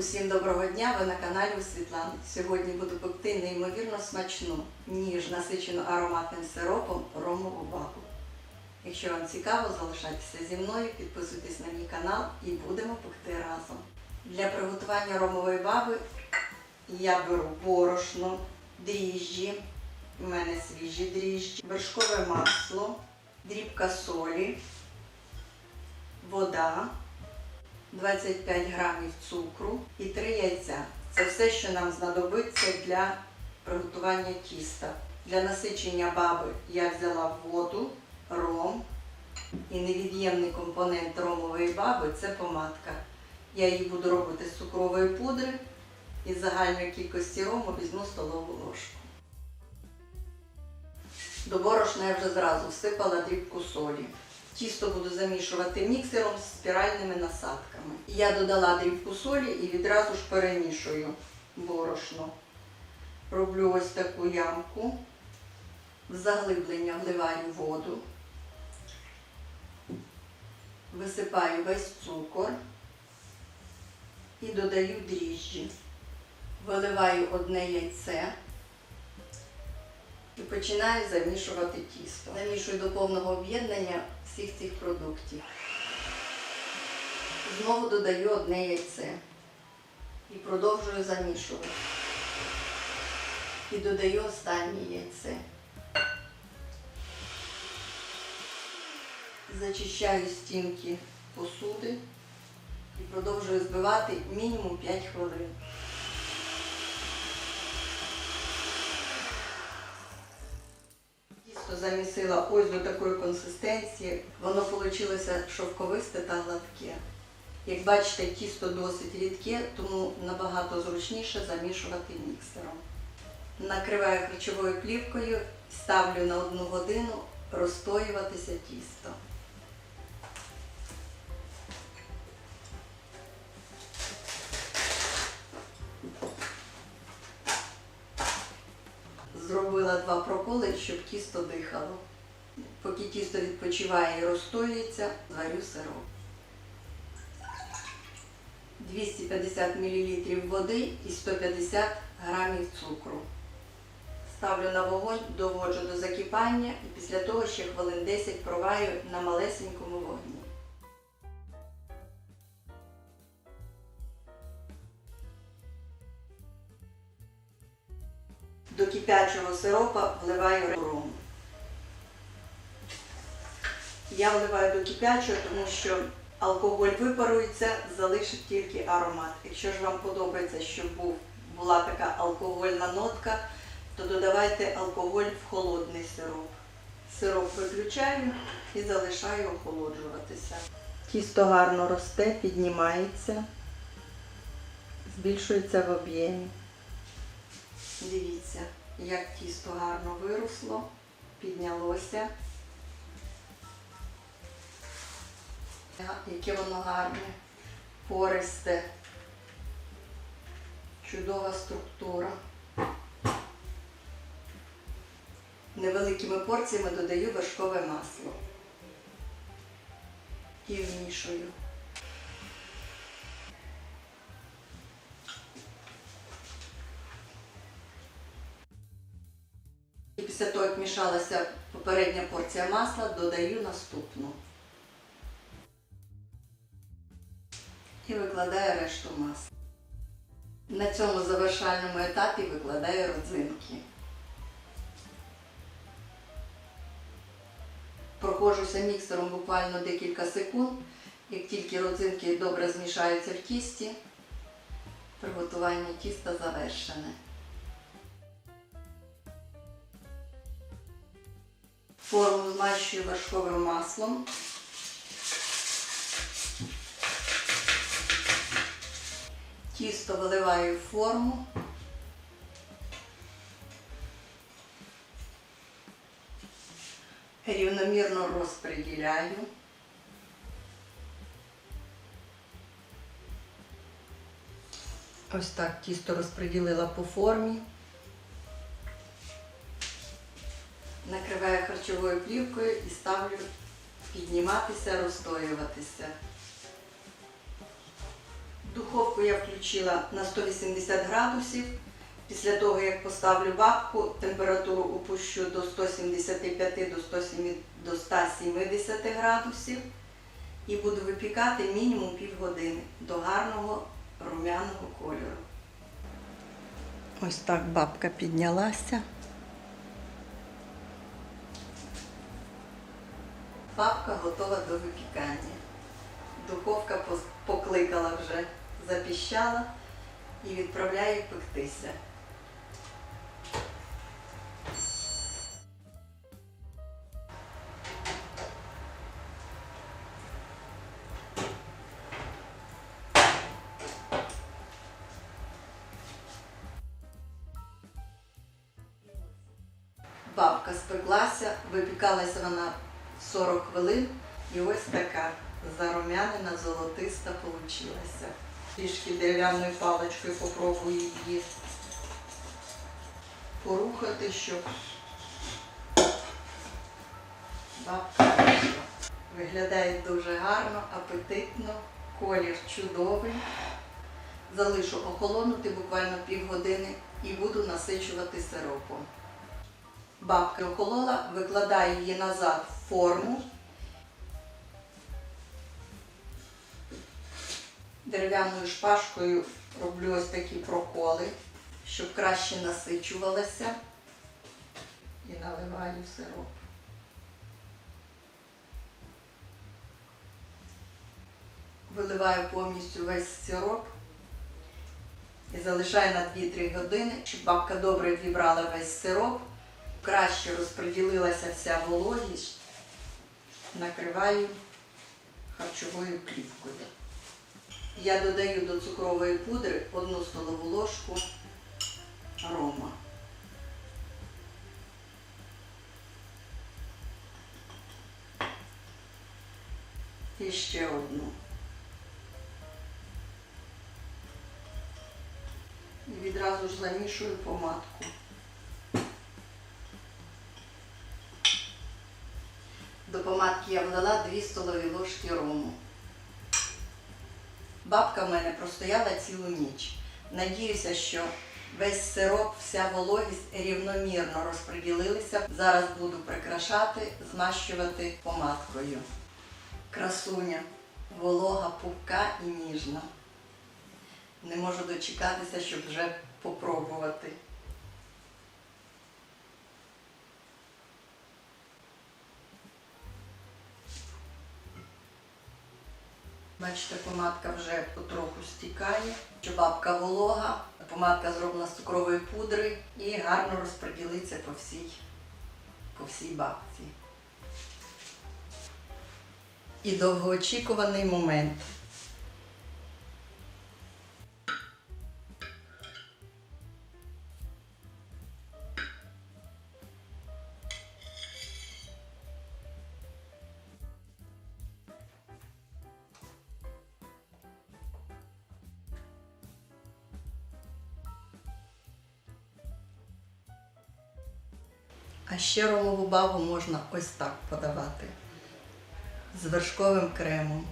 Усім доброго дня! Ви на каналі у Світлани. Сьогодні буду пекти неймовірно смачну, ніж насичену ароматним сиропом ромову бабу. Якщо вам цікаво, залишайтеся зі мною, підписуйтесь на мій канал і будемо пекти разом. Для приготування ромової баби я беру борошно, дріжджі, у мене свіжі дріжджі, вершкове масло, дрібка солі, вода. 25 грамів цукру і 3 яйця. Це все, що нам знадобиться для приготування тіста. Для насичення баби я взяла воду, ром і невід'ємний компонент ромової баби це помадка. Я її буду робити з цукрової пудри і загальної кількості рому візьму столову ложку. До борошна я вже зразу всипала дрібку солі. Тісто буду замішувати міксером з спіральними насадками. Я додала дрібку солі і відразу ж перемішую борошно. Роблю ось таку ямку. В заглиблення вливаю воду. Висипаю весь цукор і додаю дріжджі. Виливаю одне яйце і починаю замішувати тісто. Замішую до повного об'єднання всіх цих продуктів. Знову додаю одне яйце і продовжую замішувати. І додаю останнє яйце. Зачищаю стінки посуди і продовжую збивати мінімум 5 хвилин. Замісила ось до такої консистенції. Воно вийшло шовковисте та гладке. Як бачите, тісто досить рідке, тому набагато зручніше замішувати міксером. Накриваю харчовою плівкою, ставлю на одну годину розстоюватися тісто. Зробила два проколи, щоб тісто дихало. Поки тісто відпочиває і розстоюється, зварю сироп. 250 мл води і 150 грамів цукру. Ставлю на вогонь, доводжу до закипання і після того ще хвилин 10 проварю на малесенькому вогні. До кипячого сиропа вливаю ром. Я вливаю до кипячого, тому що алкоголь випарується, залишить тільки аромат. Якщо ж вам подобається, щоб була така алкогольна нотка, то додавайте алкоголь в холодний сироп. Сироп виключаю і залишаю охолоджуватися. Тісто гарно росте, піднімається, збільшується в об'ємі. Дивіться, як тісто гарно виросло, піднялося. Яке воно гарне, пористе, чудова структура. Невеликими порціями додаю вершкове масло і вмішую. Після того, як мішалася попередня порція масла, додаю наступну. І викладаю решту масла. На цьому завершальному етапі викладаю родзинки. Проходжуся міксером буквально декілька секунд. Як тільки родзинки добре змішаються в тісті, приготування тіста завершене. Форму змащую вершковим маслом. Тісто виливаю в форму. Рівномірно розподіляю. Ось так тісто розподілила по формі. Харчовою плівкою і ставлю підніматися, розстоюватися. Духовку я включила на 180 градусів. Після того, як поставлю бабку, температуру опущу до 175 до 107 до 170 градусів і буду випікати мінімум півгодини до гарного румяного кольору. Ось так бабка піднялася. Бабка готова до випікання. Духовка покликала вже, запіщала і відправляє пектися. Бабка спеклася, випікалася вона 40 хвилин і ось така зарум'янена, золотиста получилася. Трішки дерев'яною паличкою попробую її порухати, щоб бабка вийшла. Виглядає дуже гарно, апетитно, колір чудовий. Залишу охолонути буквально півгодини і буду насичувати сиропом. Бабка охолола, викладаю її назад в форму. Дерев'яною шпажкою роблю ось такі проколи, щоб краще насичувалася. І наливаю сироп. Виливаю повністю весь сироп і залишаю на 2-3 години, щоб бабка добре вібрала весь сироп краще розподілилася вся вологість, накриваю харчовою плівкою. Я додаю до цукрової пудри одну столову ложку рома. І ще одну. І відразу ж замішую помадку. До помадки я влила 2 столові ложки рому. Бабка в мене простояла цілу ніч. Надіюся, що весь сироп, вся вологість рівномірно розподілилися. Зараз буду прикрашати, змащувати помадкою. Красуня, волога, пухка і ніжна. Не можу дочекатися, щоб вже попробувати. Бачите, помадка вже потроху стікає, що бабка волога, помадка зроблена з цукрової пудри і гарно розподілиться по всій, по всій бабці. І довгоочікуваний момент. А ще ролову бабу можна ось так подавати з вершковим кремом.